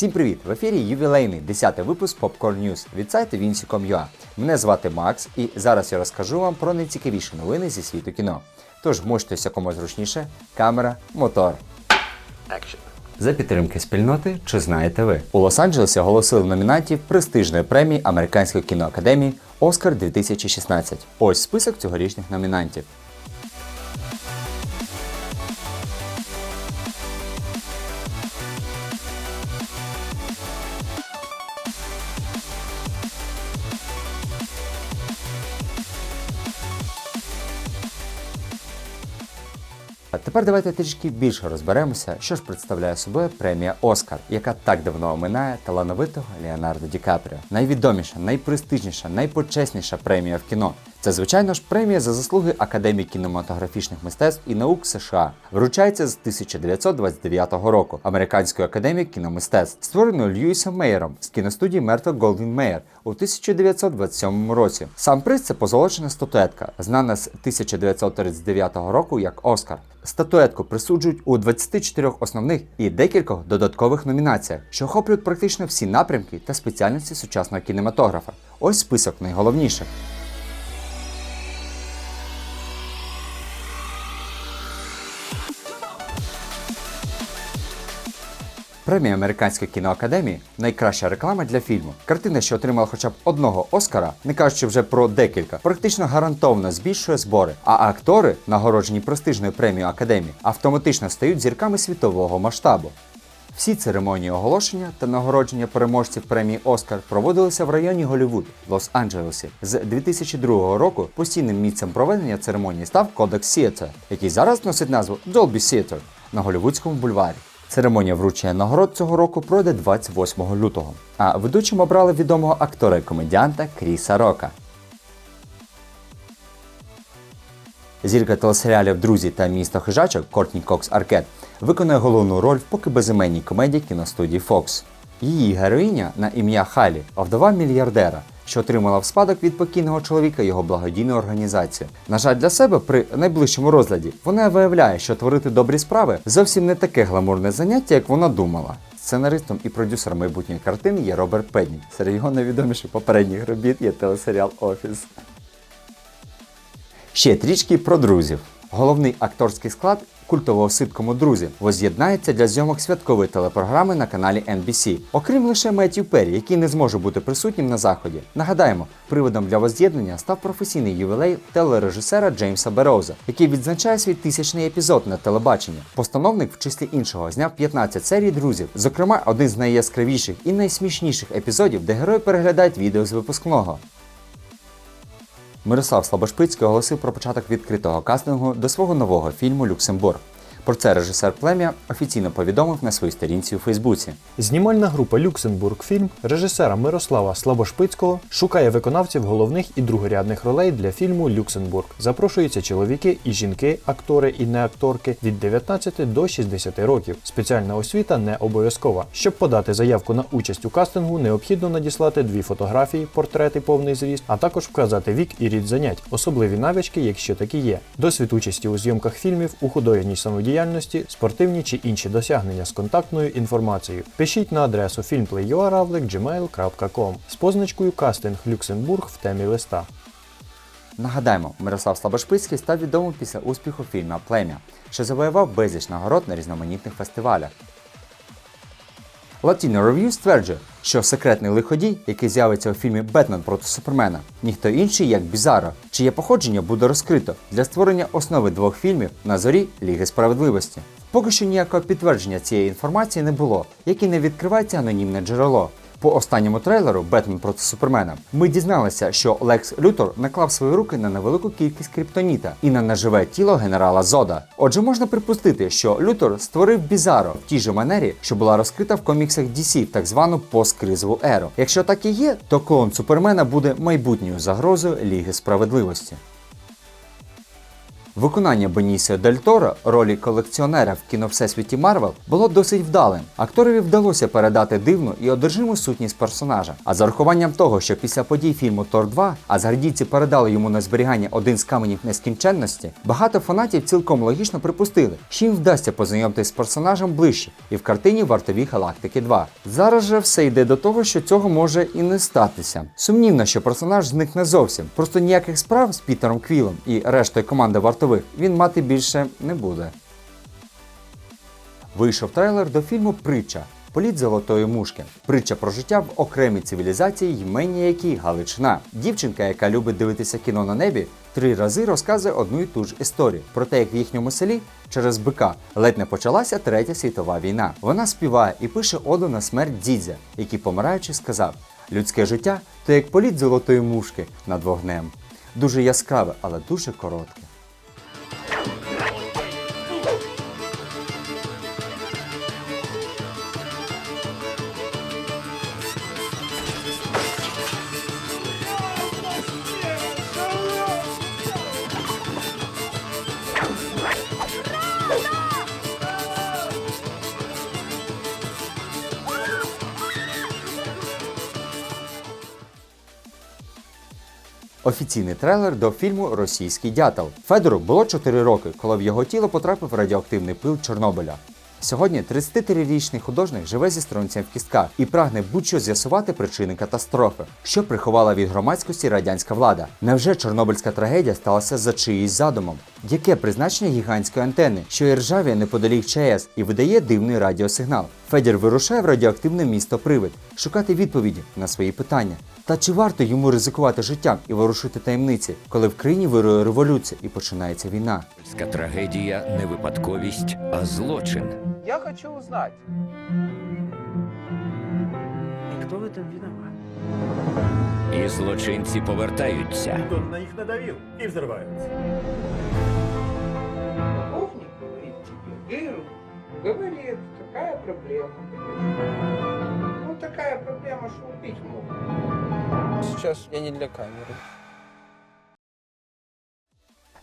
Всім привіт! В ефірі ювілейний 10-й випуск Popcorn News від сайту Vinci.com.ua. Мене звати Макс, і зараз я розкажу вам про найцікавіші новини зі світу кіно. Тож вмощтесь якомога зручніше, камера, мотор. За підтримки спільноти, чи знаєте ви? У Лос-Анджелесі оголосили номінантів престижної премії Американської кіноакадемії Оскар 2016. Ось список цьогорічних номінантів. А тепер давайте трішки більше розберемося, що ж представляє собою премія Оскар, яка так давно оминає талановитого Леонардо Ді Капріо. Найвідоміша, найпрестижніша, найпочесніша премія в кіно. Це, звичайно ж, премія за заслуги Академії кінематографічних мистецтв і наук США. Вручається з 1929 року Американською академією кіномистецтв, створеною Льюісом Мейером з кіностудії Мерто Голдвін Мейер у 1927 році. Сам приз це позолочена статуетка, знана з 1939 року як Оскар. Статуетку присуджують у 24 основних і декількох додаткових номінаціях, що охоплюють практично всі напрямки та спеціальності сучасного кінематографа. Ось список найголовніших. Премія Американської кіноакадемії найкраща реклама для фільму. Картина, що отримала хоча б одного Оскара, не кажучи вже про декілька, практично гарантовано збільшує збори. А актори, нагороджені престижною премією академії, автоматично стають зірками світового масштабу. Всі церемонії оголошення та нагородження переможців премії Оскар проводилися в районі Голлівуд, Лос-Анджелесі. З 2002 року постійним місцем проведення церемонії став Codex Theatre, який зараз носить назву Dolby Theatre на Голлівудському бульварі. Церемонія вручення нагород цього року пройде 28 лютого. А ведучим обрали відомого актора і комедіанта Кріса Рока. Зірка телесеріалів Друзі та місто хижачок Кортні Кокс Аркет виконує головну роль в поки безіменній комедії кіностудії Fox. Її героїня на ім'я Халі, вдова мільярдера, що отримала в спадок від покійного чоловіка його благодійну організацію. На жаль, для себе при найближчому розгляді вона виявляє, що творити добрі справи зовсім не таке гламурне заняття, як вона думала. Сценаристом і продюсером майбутньої картини є Роберт Пенні. Серед його найвідоміших попередніх робіт є телесеріал Офіс. Ще трішки про друзів. Головний акторський склад культового ситкому Друзі воз'єднається для зйомок святкової телепрограми на каналі NBC, окрім лише Меттью Перрі, який не зможе бути присутнім на заході. Нагадаємо, приводом для воз'єднання став професійний ювілей телережисера Джеймса Бероуза, який відзначає свій тисячний епізод на телебаченні. Постановник в числі іншого зняв 15 серій друзів, зокрема, один з найяскравіших і найсмішніших епізодів, де герої переглядають відео з випускного. Мирослав Слабошпицький оголосив про початок відкритого кастингу до свого нового фільму Люксембург. Про це режисер Плем'я офіційно повідомив на своїй сторінці у Фейсбуці. Знімальна група Люксембург фільм режисера Мирослава Слабошпицького шукає виконавців головних і другорядних ролей для фільму Люксембург. Запрошуються чоловіки і жінки, актори і неакторки від 19 до 60 років. Спеціальна освіта не обов'язкова. Щоб подати заявку на участь у кастингу, необхідно надіслати дві фотографії, портрети повний зріст, а також вказати вік і рід занять, особливі навички, якщо такі є. Досвід участі у зйомках фільмів, у художній самодіяльності, спортивні чи інші досягнення з контактною інформацією. Пишіть на адресу filmplay.gmail.com з позначкою Кастинг Люксембург в темі листа. Нагадаємо, Мирослав Слабошпицький став відомим після успіху фільму Плем'я, що завоював безліч нагород на різноманітних фестивалях. Latino Review стверджує, що секретний лиходій, який з'явиться у фільмі Бетмен проти Супермена, ніхто інший як Бізаро, чиє походження буде розкрито для створення основи двох фільмів на зорі Ліги справедливості. Поки що ніякого підтвердження цієї інформації не було, як і не відкривається анонімне джерело. По останньому трейлеру Бетмен проти Супермена ми дізналися, що Лекс Лютор наклав свої руки на невелику кількість криптоніта і на неживе тіло генерала Зода. Отже, можна припустити, що Лютор створив Бізаро в тій же манері, що була розкрита в коміксах DC так звану посткризову еру. Якщо так і є, то клон Супермена буде майбутньою загрозою Ліги справедливості. Виконання Бенісіо Дель Торо ролі колекціонера в кіно Всесвіті Марвел було досить вдалим. Акторові вдалося передати дивну і одержиму сутність персонажа. А за рахуванням того, що після подій фільму Тор 2 азгардійці передали йому на зберігання один з каменів нескінченності, багато фанатів цілком логічно припустили, що їм вдасться познайомитись з персонажем ближче і в картині Вартові Галактики 2. Зараз же все йде до того, що цього може і не статися. Сумнівно, що персонаж зникне зовсім. Просто ніяких справ з Пітером Квілом і рештою команди вартових він мати більше не буде. Вийшов трейлер до фільму Притча. Політ золотої мушки. Притча про життя в окремій цивілізації, ймення якій Галичина. Дівчинка, яка любить дивитися кіно на небі, три рази розказує одну і ту ж історію про те, як в їхньому селі через бика ледь не почалася третя світова війна. Вона співає і пише оду на смерть дідзя, який помираючи сказав: людське життя то як політ золотої мушки над вогнем. Дуже яскраве, але дуже коротке. Офіційний трейлер до фільму Російський дятел. Федору було 4 роки, коли в його тіло потрапив радіоактивний пил Чорнобиля. Сьогодні 33-річний художник живе зі струнцем в кістках і прагне будь-що з'ясувати причини катастрофи, що приховала від громадськості радянська влада. Невже Чорнобильська трагедія сталася за чиїсь задумом? Яке призначення гігантської антени, що і ржавіє неподалік ЧАЕС і видає дивний радіосигнал? Федір вирушає в радіоактивне місто Привид шукати відповіді на свої питання. Та чи варто йому ризикувати життям і ворушити таємниці, коли в країні вирує революція і починається війна? Ська трагедія не випадковість, а злочин. Я хочу узнать. И кто в этом виноват? І злочинці повертаються. Кто на них надавил и взрываются. Говорит, такая проблема. Ну, такая проблема, что убить могут. Сейчас я не для камеры.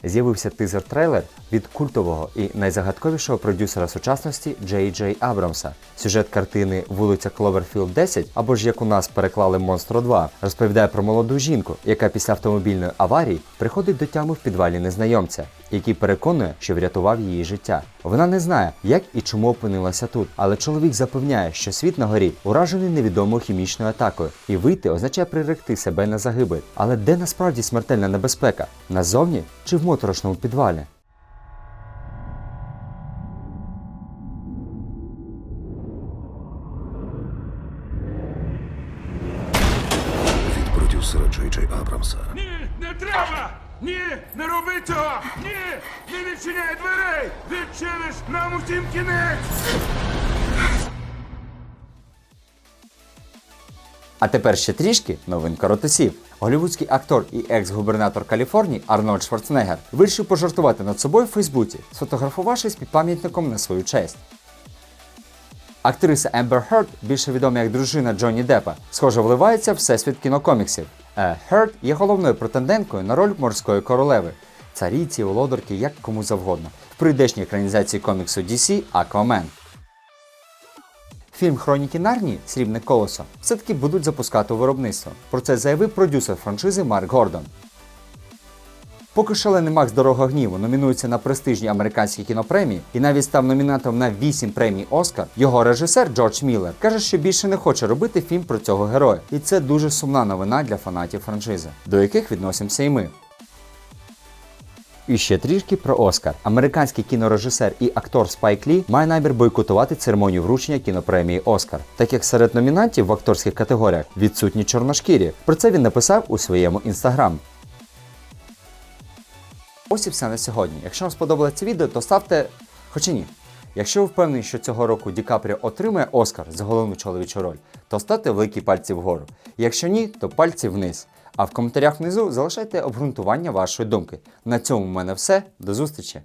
З'явився тизер-трейлер від культового і найзагадковішого продюсера сучасності Джей Джей Абрамса. Сюжет картини Вулиця Кловерфілд 10 або ж як у нас переклали Монстро 2 розповідає про молоду жінку, яка після автомобільної аварії приходить до тями в підвалі незнайомця, який переконує, що врятував її життя. Вона не знає, як і чому опинилася тут, але чоловік запевняє, що світ на горі уражений невідомою хімічною атакою, і вийти означає приректи себе на загибель. Але де насправді смертельна небезпека? Назовні чи в моторошному підвалі? від продюсера Джей Джей Абрамса. Ні, не треба! Ні, не роби цього! Ні! Не відчиняй дверей! Відчиниш нам усім кінець! А тепер ще трішки новин коротосів. Голівудський актор і екс-губернатор Каліфорнії Арнольд Шварценеггер вирішив пожартувати над собою в Фейсбуці, сфотографувавшись під пам'ятником на свою честь. Актриса Ембер Херд, більше відома як дружина Джонні Деппа, схоже вливається в всесвіт кінокоміксів. Херд є головною претенденткою на роль морської королеви, царіці, володарки, як кому завгодно, в прийдешній екранізації коміксу DC Aquaman. Фільм Хроніки Нарнії Срібне колесо все-таки будуть запускати у виробництво. Про це заявив продюсер франшизи Марк Гордон. Поки шалений Макс Дорога гніву номінується на престижні американські кінопремії і навіть став номінантом на 8 премій Оскар, його режисер Джордж Міллер каже, що більше не хоче робити фільм про цього героя. І це дуже сумна новина для фанатів франшизи, до яких відносимося і ми. І ще трішки про Оскар. Американський кінорежисер і актор Спайк Лі має намір бойкотувати церемонію вручення кінопремії Оскар, так як серед номінантів в акторських категоріях відсутні чорношкірі. Про це він написав у своєму інстаграм. Ось і все на сьогодні. Якщо вам сподобалося це відео, то ставте. Хоча ні. Якщо ви впевнені, що цього року Ді Капріо отримає Оскар за головну чоловічу роль, то ставте великі пальці вгору. Якщо ні, то пальці вниз. А в коментарях внизу залишайте обґрунтування вашої думки. На цьому в мене все. До зустрічі!